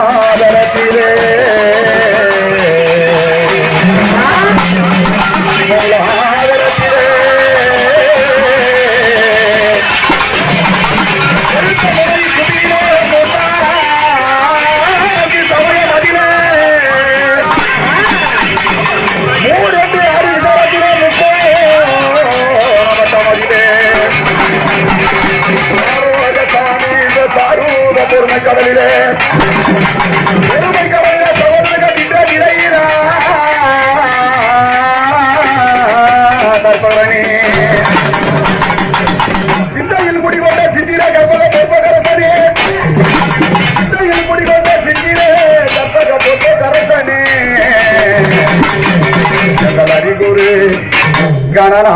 ஆதரத்திலே. பொறுமை பெருமை கடலிலே. பெருமை கடலிலே சவர்ணக திட்ட நிலையிலா. தற்பரணி சிந்தையில் குடிகொண்ட சிந்திர கற்பக பொற்பகரசனே சிந்தையில் குடிகொண்ட சிந்திர கற்பக பொற்பகரசனே ஜகலரி குரு கணனா